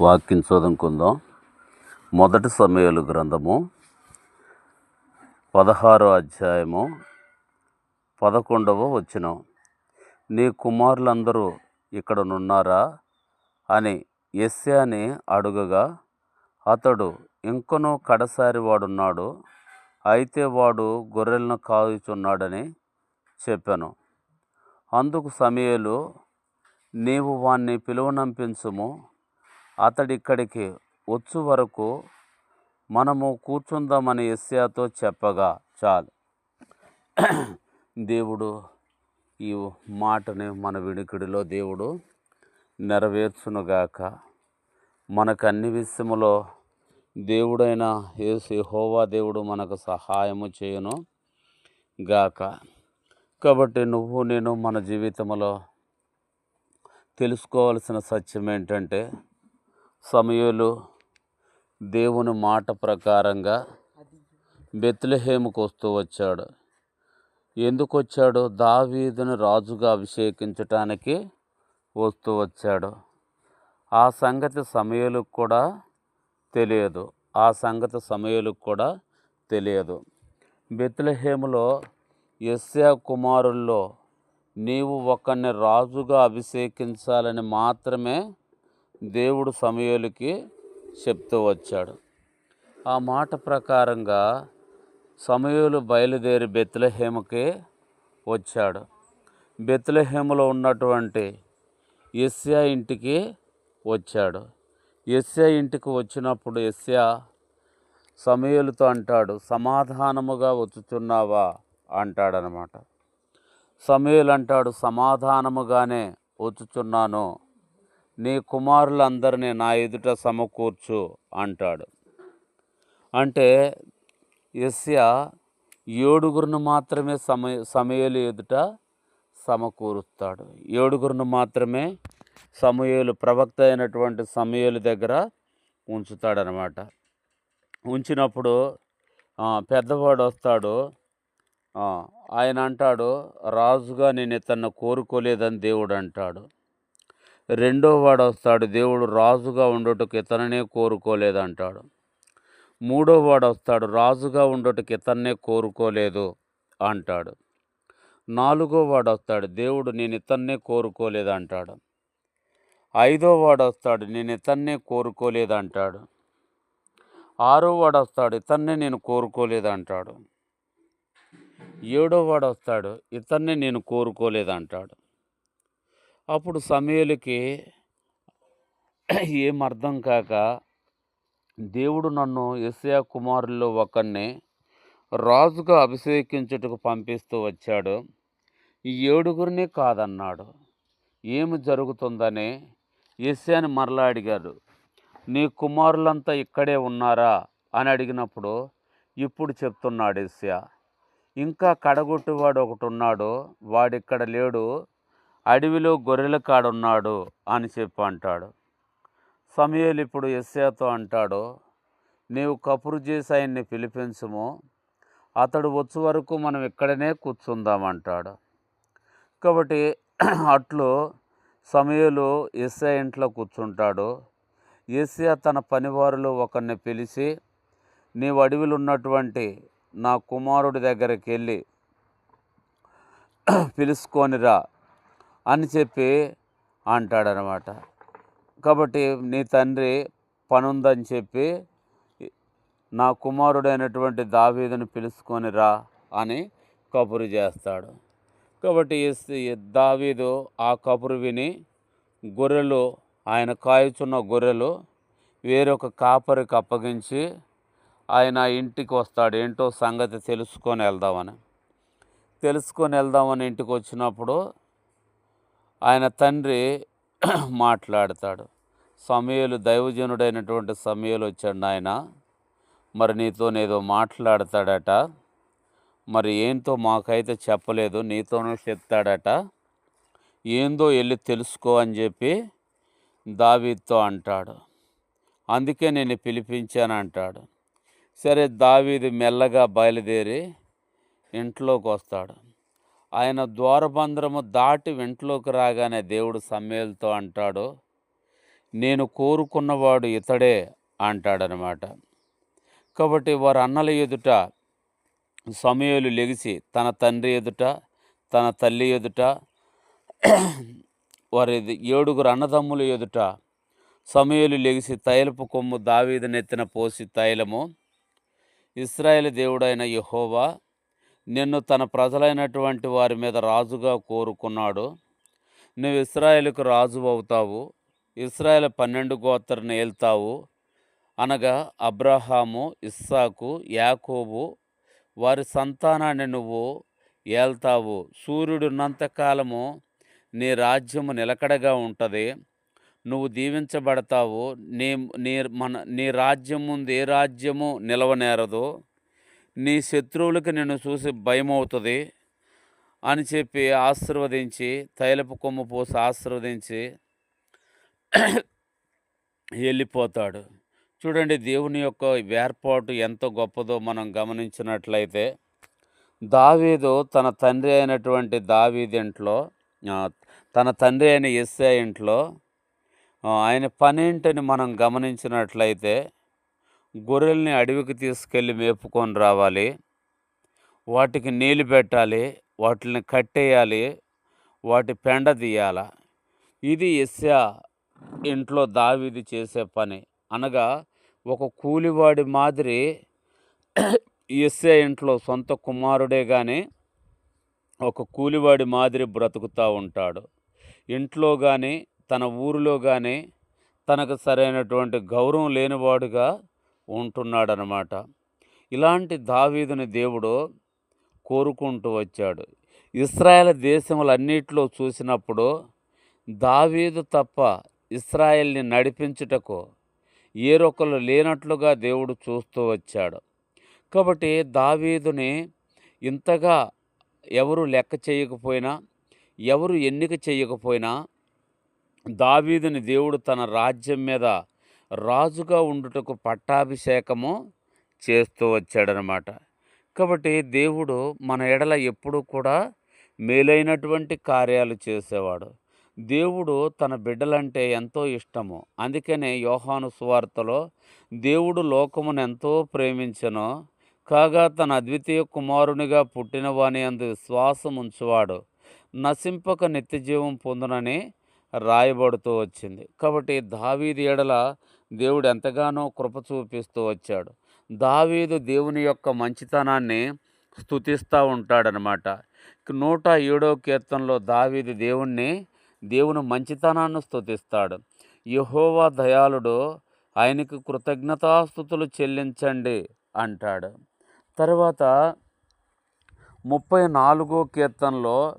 వాక్యం చదువుకుందాం మొదటి సమయాలు గ్రంథము పదహారో అధ్యాయము పదకొండవ వచ్చిన నీ కుమారులందరూ ఇక్కడనున్నారా అని ఎస్యాని అడుగగా అతడు ఇంకనూ కడసారి వాడున్నాడు అయితే వాడు గొర్రెలను కాయుచున్నాడని చెప్పాను. అందుకు సమయలు నీవు వాణ్ణి పిలువనంపించుము అతడిక్కడికి వచ్చు వరకు మనము కూర్చుందామని ఎస్యాతో చెప్పగా చాలు. దేవుడు ఈ మాటని మన వినికిడిలో దేవుడు నెరవేర్చునుగాక. మనకు అన్ని విషయములో దేవుడైన యేసు హోవా దేవుడు మనకు సహాయము చేయను గాక. కాబట్టి నువ్వు నేను మన జీవితంలో తెలుసుకోవాల్సిన సత్యం ఏంటంటే సమయలు దేవుని మాట ప్రకారంగా బెత్లహేముకు వస్తూ వచ్చాడు. ఎందుకు వచ్చాడు? దావీదును రాజుగా అభిషేకించటానికి వస్తూ వచ్చాడు. ఆ సంగతి సమయలకు కూడా తెలియదు. ఆ సంగతి సమయలకు కూడా తెలియదు. బెత్లహేములో ఎస్యా కుమారుల్లో నీవు ఒకరిని రాజుగా అభిషేకించాలని మాత్రమే దేవుడు సమయలకి చెప్తూ వచ్చాడు. ఆ మాట ప్రకారంగా సమయలు బయలుదేరి బెత్లహేమకి వచ్చాడు. బెత్లహేమలో ఉన్నటువంటి ఎస్యా ఇంటికి వచ్చాడు. ఎస్యా ఇంటికి వచ్చినప్పుడు ఎస్యా సమయలతో అంటాడు సమాధానముగా వచ్చుచున్నావా అంటాడనమాట. సమయలు అంటాడు సమాధానముగానే వచ్చుచున్నాను నీ కుమారులందరినీ నా ఎదుట సమకూర్చు అంటాడు. అంటే యస్య ఏడుగురిని మాత్రమే సమయ సమయలు ఎదుట సమకూరుస్తాడు. ఏడుగురిని మాత్రమే సమయలు ప్రవక్త అయినటువంటి సమయలు దగ్గర ఉంచుతాడనమాట. ఉంచినప్పుడు పెద్దవాడు వస్తాడు. ఆయన అంటాడు రాజుగా నేను ఇతన్ని కోరుకోలేదని దేవుడు అంటాడు. రెండో వాడు వస్తాడు దేవుడు రాజుగా ఉండటకు ఇతననే కోరుకోలేదంటాడు. మూడో వాడు వస్తాడు రాజుగా ఉండటకు ఇతన్నే కోరుకోలేదు అంటాడు. నాలుగో వాడు వస్తాడు దేవుడు నేను ఇతన్నే కోరుకోలేదు అంటాడు ఐదో వాడు వస్తాడు నేను ఇతన్నే కోరుకోలేదు అంటాడు ఆరో వాడు వస్తాడు ఇతన్నే నేను కోరుకోలేదు అంటాడు ఏడో వాడు వస్తాడు ఇతన్నే నేను కోరుకోలేదు అంటాడు అప్పుడు సమయలకి ఏం అర్థం కాక దేవుడు నన్ను ఎస్యా కుమారుల్లో ఒకరిని రాజుగా అభిషేకించుటకు పంపిస్తూ వచ్చాడు. ఈ ఏడుగురిని కాదన్నాడు. ఏమి జరుగుతుందని ఎస్యాని మరలా అడిగారు నీ కుమారులంతా ఇక్కడే ఉన్నారా? అని అడిగినప్పుడు ఇప్పుడు చెప్తున్నాడు ఎస్యా ఇంకా కడగొట్టువాడు ఒకటి ఉన్నాడు వాడిక్కడ లేడు. అడవిలో గొర్రెల కాడున్నాడు అని చెప్పి అంటాడు. సమయలు ఇప్పుడు ఎస్యాతో అంటాడు నీవు కపురు చేసి ఆయన్ని పిలిపించము అతడు వచ్చే వరకు మనం ఇక్కడనే కూర్చుందామంటాడు కాబట్టి అట్లు సమయలు ఎస్ఐ ఇంట్లో కూర్చుంటాడు. ఏసియా తన పనివారులు ఒకరిని పిలిచి నీవు అడవిలో ఉన్నటువంటి నా కుమారుడి దగ్గరికి వెళ్ళి పిలుచుకొనిరా అని చెప్పి అంటాడనమాట. కాబట్టి నీ తండ్రి పనుందని చెప్పి నా కుమారుడైనటువంటి దావీదును పిలుచుకొని రా అని కబురు చేస్తాడు. కాబట్టి దావీదు ఆ కబురు విని గొర్రెలు ఆయన కాయుచున్న గొర్రెలు వేరొక కాపరికి అప్పగించి ఆయన ఇంటికి వస్తాడు. ఏంటో సంగతి తెలుసుకొని వెళ్దామని. తెలుసుకొని వెళ్దామని ఇంటికి వచ్చినప్పుడు ఆయన తండ్రి మాట్లాడతాడు. సమయలు దైవజనుడైనటువంటి సమయలు వచ్చాడు ఆయన మరి నీతోనేదో మాట్లాడతాడట. మరి ఏంతో మాకైతే చెప్పలేదు నీతోనే చెప్తాడట. ఏందో వెళ్ళి తెలుసుకో అని చెప్పి దావీద్తో అంటాడు. అందుకే నేను పిలిపించాను అంటాడు. సరే దావీది మెల్లగా బయలుదేరి ఇంట్లోకి వస్తాడు. ఆయన ద్వారబంధ్రము దాటి వెంట్లోకి రాగానే దేవుడు సమ్మేలతో అంటాడు నేను కోరుకున్నవాడు ఇతడే అంటాడనమాట. కాబట్టి వారు అన్నల ఎదుట సమయలు లెగిసి తన తండ్రి ఎదుట తన తల్లి ఎదుట వారి ఏడుగురు అన్నదమ్ముల ఎదుట సమయలు లెగిసి తైలపు కొమ్ము దావీదు నెత్తిన పోసి తైలము. ఇస్రాయేల్ దేవుడైన యహోవా నిన్ను తన ప్రజలైనటువంటి వారి మీద రాజుగా కోరుకున్నాడు. నువ్వు ఇస్రాయేల్కు రాజు అవుతావు. ఇస్రాయేల్ పన్నెండు గోత్రను ఏల్తావు. అనగా అబ్రహాము ఇస్సాకు యాకోబు వారి సంతానాన్ని నువ్వు ఏల్తావు. సూర్యుడున్నంతకాలము నీ రాజ్యము నిలకడగా ఉంటుంది. నువ్వు దీవించబడతావు. నీ నీ మన నీ రాజ్యం ముందు ఏ రాజ్యము నిలవనేరదు. నీ శత్రువులకు నిన్ను చూసి భయం అవుతుంది అని చెప్పి ఆశీర్వదించి తైలపు కొమ్ము పోసి ఆశీర్వదించి వెళ్ళిపోతాడు. చూడండి దేవుని యొక్క ఏర్పాటు ఎంత గొప్పదో మనం గమనించినట్లయితే దావీదు తన తండ్రి అయినటువంటి దావీదు ఇంట్లో తన తండ్రి అయిన ఎస్ఐ ఇంట్లో ఆయన పనేంటని మనం గమనించినట్లయితే గొర్రెల్ని అడవికి తీసుకెళ్ళి మేపుకొని రావాలి. వాటికి నీళ్ళు పెట్టాలి. వాటిని కట్టేయాలి. వాటి పెండ తీయాల. ఇది ఎస్యా ఇంట్లో దావిది చేసే పని. అనగా ఒక కూలివాడి మాదిరి ఎస్ఏ ఇంట్లో సొంత కుమారుడే కానీ ఒక కూలివాడి మాదిరి బ్రతుకుతూ ఉంటాడు. ఇంట్లో కానీ తన ఊరిలో కానీ తనకు సరైనటువంటి గౌరవం లేనివాడుగా ఉంటున్నాడనమాట. ఇలాంటి దావీదుని దేవుడు కోరుకుంటూ వచ్చాడు. ఇస్రాయేల్ దేశములన్నిటిలో చూసినప్పుడు దావీదు తప్ప ఇస్రాయేల్ని నడిపించుటకు ఏరొకరు లేనట్లుగా దేవుడు చూస్తూ వచ్చాడు. కాబట్టి దావీదుని ఇంతగా ఎవరు లెక్క చేయకపోయినా ఎవరు ఎన్నిక చేయకపోయినా దావీదుని దేవుడు తన రాజ్యం మీద రాజుగా ఉండుటకు పట్టాభిషేకము చేస్తూ వచ్చాడనమాట. కాబట్టి దేవుడు మన ఎడల ఎప్పుడూ కూడా మేలైనటువంటి కార్యాలు చేసేవాడు. దేవుడు తన బిడ్డలంటే ఎంతో ఇష్టము. అందుకనే యోహాను సువార్తలో దేవుడు లోకమును ఎంతో ప్రేమించెనో. కాగా తన అద్వితీయ కుమారునిగా పుట్టిన వాని అందు విశ్వాసం ఉంచువాడు. నశింపక నిత్యజీవం పొందునని రాయబడుతూ వచ్చింది. కాబట్టి దావీది ఎడల దేవుడు ఎంతగానో కృప చూపిస్తూ వచ్చాడు. దావీదు దేవుని యొక్క మంచితనాన్ని స్థుతిస్తూ ఉంటాడనమాట. నూట ఏడో కీర్తనలో దావీదు దేవుణ్ణి దేవుని మంచితనాన్ని స్థుతిస్తాడు యహోవా దయాళుడు ఆయనకు కృతజ్ఞతాస్థుతులు చెల్లించండి అంటాడు. తర్వాత ముప్పై నాలుగో కీర్తనలో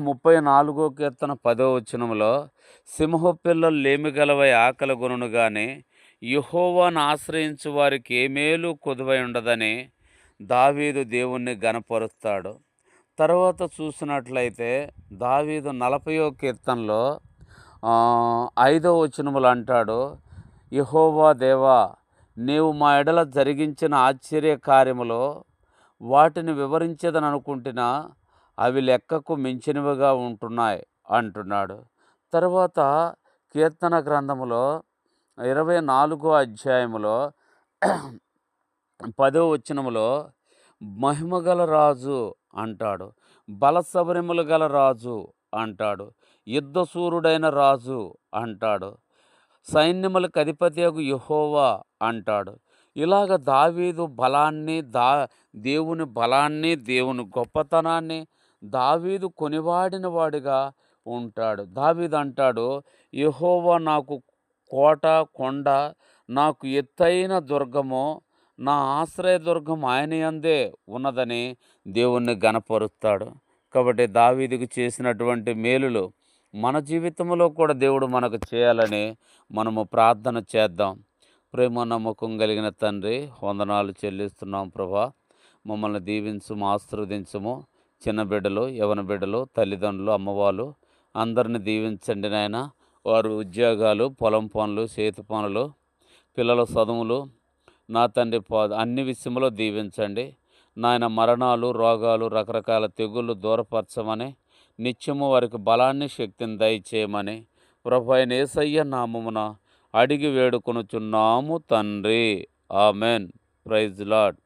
ముప్పై నాలుగో కీర్తన పదో వచనంలో సింహ పిల్లలు లేమిగలవై ఆకలి గుణను కానీ యుహోవాను ఆశ్రయించు వారికి ఏ మేలు కొదువై ఉండదని దావీదు దేవుణ్ణి గనపరుస్తాడు తర్వాత చూసినట్లయితే దావీదు నలభయో కీర్తనలో ఐదో వచనములు అంటాడు యహోవా దేవా నీవు మా ఎడల జరిగించిన ఆశ్చర్య కార్యములో వాటిని వివరించదని అనుకుంటున్నా అవి లెక్కకు మించినవిగా ఉంటున్నాయి అంటున్నాడు. తర్వాత కీర్తన గ్రంథములో ఇరవై నాలుగో అధ్యాయములో పదో వచనములో మహిమగల రాజు అంటాడు. బలసబరిములు గల రాజు అంటాడు. యుద్ధసూరుడైన రాజు అంటాడు. సైన్యములకు అధిపతియగు యహోవా అంటాడు. ఇలాగ దావీదు బలాన్ని దా దేవుని బలాన్ని దేవుని గొప్పతనాన్ని దావీదు కొనివాడిన వాడిగా ఉంటాడు. దావీదు అంటాడు యహోవా నాకు కోట కొండ నాకు ఎత్తైన దుర్గము నా ఆశ్రయ దుర్గం ఆయన అందే ఉన్నదని దేవుణ్ణి గనపరుస్తాడు కాబట్టి దావీదికి చేసినటువంటి మేలులు మన జీవితంలో కూడా దేవుడు మనకు చేయాలని మనము ప్రార్థన చేద్దాం. ప్రేమ నమ్మకం కలిగిన తండ్రి వందనాలు చెల్లిస్తున్నాం ప్రభా. మమ్మల్ని దీవించము ఆశీర్వదించము. చిన్న బిడ్డలు యవన బిడ్డలు తల్లిదండ్రులు అమ్మవాళ్ళు అందరిని దీవించండి నాయన. వారు ఉద్యోగాలు పొలం పనులు చేతి పనులు పిల్లల చదువులు నా తండ్రి అన్ని విషయంలో దీవించండి. నాయన మరణాలు రోగాలు రకరకాల తెగుళ్ళు దూరపరచమని నిత్యము వారికి బలాన్ని శక్తిని దయచేయమని ప్రభు అయిన యేసయ్య నామమున అడిగి వేడుకొనుచున్నాము తండ్రి. ఆమెన్. Praise lord